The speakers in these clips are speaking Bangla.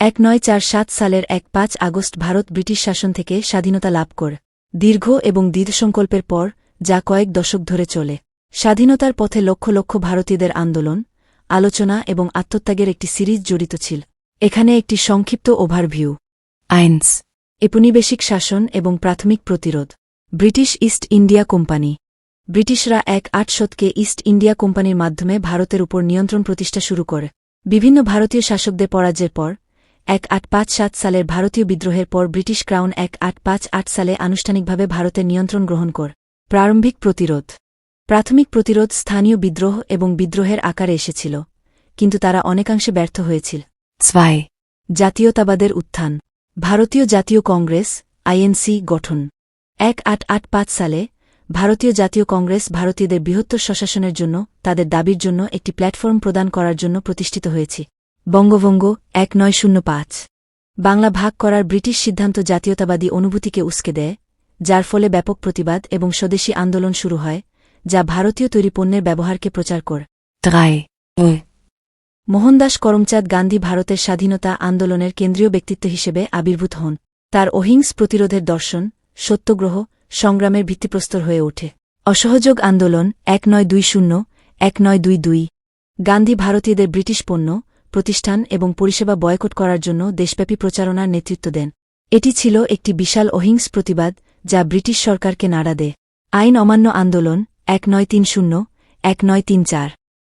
এক নয় চার সাত সালের এক পাঁচ আগস্ট ভারত ব্রিটিশ শাসন থেকে স্বাধীনতা লাভ কর। দীর্ঘ এবং দৃঢ়সংকল্পের পর, যা কয়েক দশক ধরে চলে। স্বাধীনতার পথে লক্ষ লক্ষ ভারতীয়দের আন্দোলন, আলোচনা এবং আত্মত্যাগের একটি সিরিজ জড়িত ছিল। এখানে একটি সংক্ষিপ্ত ওভারভিউ। আইনস। ঔপনিবেশিক শাসন এবং প্রাথমিক প্রতিরোধ। British East India company. ব্রিটিশরা এক আট শতকে ইস্ট ইন্ডিয়া কোম্পানির মাধ্যমে ভারতের উপর নিয়ন্ত্রণ প্রতিষ্ঠা শুরু করে। বিভিন্ন ভারতীয় শাসকদের পরাজয়ের পর এক আট পাঁচ সাত সালের ভারতীয় বিদ্রোহের পর ব্রিটিশ ক্রাউন এক আট পাঁচ আট সালে আনুষ্ঠানিকভাবে ভারতের নিয়ন্ত্রণ গ্রহণ কর। প্রারম্ভিক প্রতিরোধ। প্রাথমিক প্রতিরোধ স্থানীয় বিদ্রোহ এবং বিদ্রোহের আকারে এসেছিল কিন্তু তারা অনেকাংশে ব্যর্থ হয়েছিল। ছয় জাতীয়তাবাদের উত্থান। ভারতীয় জাতীয় কংগ্রেস আইএনসি গঠন। এক আট আট পাঁচ সালে ভারতীয় জাতীয় কংগ্রেস ভারতীয়দের বৃহত্তর স্বশাসনের জন্য তাদের দাবির জন্য একটি প্ল্যাটফর্ম প্রদান করার জন্য প্রতিষ্ঠিত হয়েছে। বঙ্গভঙ্গ এক নয় শূন্য পাঁচ। বাংলা ভাগ করার ব্রিটিশ সিদ্ধান্ত জাতীয়তাবাদী অনুভূতিকে উস্কে দেয় যার ফলে ব্যাপক প্রতিবাদ এবং স্বদেশী আন্দোলন শুরু হয় যা ভারতীয় তৈরি পণ্যের ব্যবহারকে প্রচার কর। মোহনদাস করমচাঁদ গান্ধী ভারতের স্বাধীনতা আন্দোলনের কেন্দ্রীয় ব্যক্তিত্ব হিসেবে আবির্ভূত হন। তার অহিংস প্রতিরোধের দর্শন সত্যগ্রহ সংগ্রামের ভিত্তিপ্রস্তর হয়ে ওঠে। অসহযোগ আন্দোলন এক নয় দুই শূন্য এক নয় দুই দুই। গান্ধী ভারতীয়দের ব্রিটিশ পণ্য প্রতিষ্ঠান এবং পরিষেবা বয়কট করার জন্য দেশব্যাপী প্রচারণার নেতৃত্ব দেন। এটি ছিল একটি বিশাল অহিংস প্রতিবাদ যা ব্রিটিশ সরকারকে নাড়া দেয়। আইন অমান্য আন্দোলন, এক নয় তিন শূন্য, এক নয় তিন চার।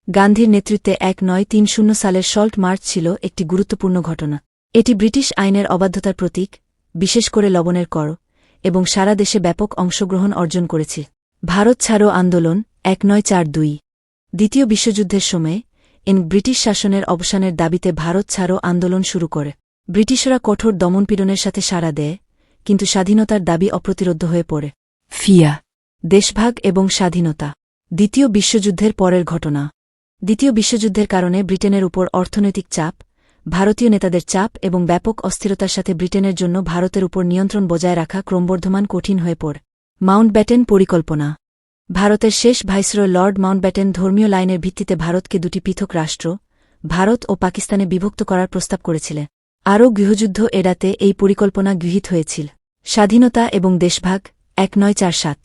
গান্ধীর নেতৃত্বে এক নয় তিন শূন্য সালের সল্ট মার্চ ছিল একটি গুরুত্বপূর্ণ ঘটনা। এটি ব্রিটিশ আইনের অবাধ্যতার প্রতীক, বিশেষ করে লবণের কর, এবং সারা দেশে ব্যাপক অংশগ্রহণ অর্জন করেছে। ভারত ছাড়ো আন্দোলন, এক নয় চার দুই। দ্বিতীয় বিশ্বযুদ্ধের সময়ে এন ব্রিটিশ শাসনের অবসানের দাবিতে ভারত ছাড়ো আন্দোলন শুরু করে। ব্রিটিশরা কঠোর দমনপীড়নের সাথে সাড়া দেয়, কিন্তু স্বাধীনতার দাবি অপ্রতিরোধ হয়ে পড়ে। ফিয়া, দেশভাগ এবং স্বাধীনতা। দ্বিতীয় বিশ্বযুদ্ধের পরের ঘটনা। দ্বিতীয় বিশ্বযুদ্ধের কারণে ব্রিটেনের উপর অর্থনৈতিক চাপ, ভারতীয় নেতাদের চাপ এবং ব্যাপক অস্থিরতার সাথে ব্রিটেনের জন্য ভারতের উপর নিয়ন্ত্রণ বজায় রাখা ক্রমবর্ধমান কঠিন হয়ে পড়ে। মাউন্টব্যাটেন পরিকল্পনা। ভারতের শেষ ভাইসরয় লর্ড মাউন্টব্যাটেন ধর্মীয় লাইনের ভিত্তিতে ভারতকে দুটি পৃথক রাষ্ট্র, ভারত ও পাকিস্তানে বিভক্ত করার প্রস্তাব করেছিলেন আরও গৃহযুদ্ধ এড়াতে এই পরিকল্পনা গৃহীত হয়েছিল। স্বাধীনতা এবং দেশভাগ, এক নয় চার সাত।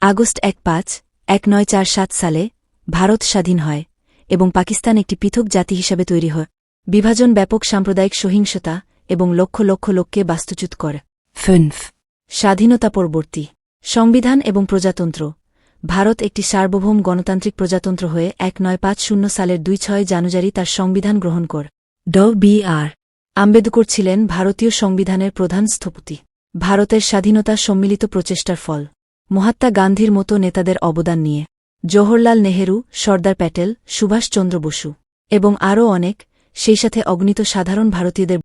আগস্ট এক পাঁচ, এক নয় চার সাত সালে ভারত স্বাধীন হয় এবং পাকিস্তান একটি পৃথক জাতি হিসাবে তৈরি হয়। বিভাজন ব্যাপক সাম্প্রদায়িক সহিংসতা এবং লক্ষ লক্ষ লোককে বাস্তুচ্যুত করে। স্বাধীনতা পরবর্তী। সংবিধান এবং প্রজাতন্ত্র। ভারত একটি সার্বভৌম গণতান্ত্রিক প্রজাতন্ত্র হয়ে এক নয় পাঁচ শূন্য সালের দুই ছয় জানুয়ারি তার সংবিধান গ্রহণ কর। ড. বি. আর. আম্বেদকর ছিলেন ভারতীয় সংবিধানের প্রধান স্থপতি। ভারতের স্বাধীনতা সম্মিলিত প্রচেষ্টার ফল। মহাত্মা গান্ধীর মতো নেতাদের অবদান নিয়ে। জওহরলাল নেহেরু, সর্দার প্যাটেল, সুভাষচন্দ্র বসু এবং আরও অনেক, সেই সাথে অগণিত সাধারণ ভারতীয়দের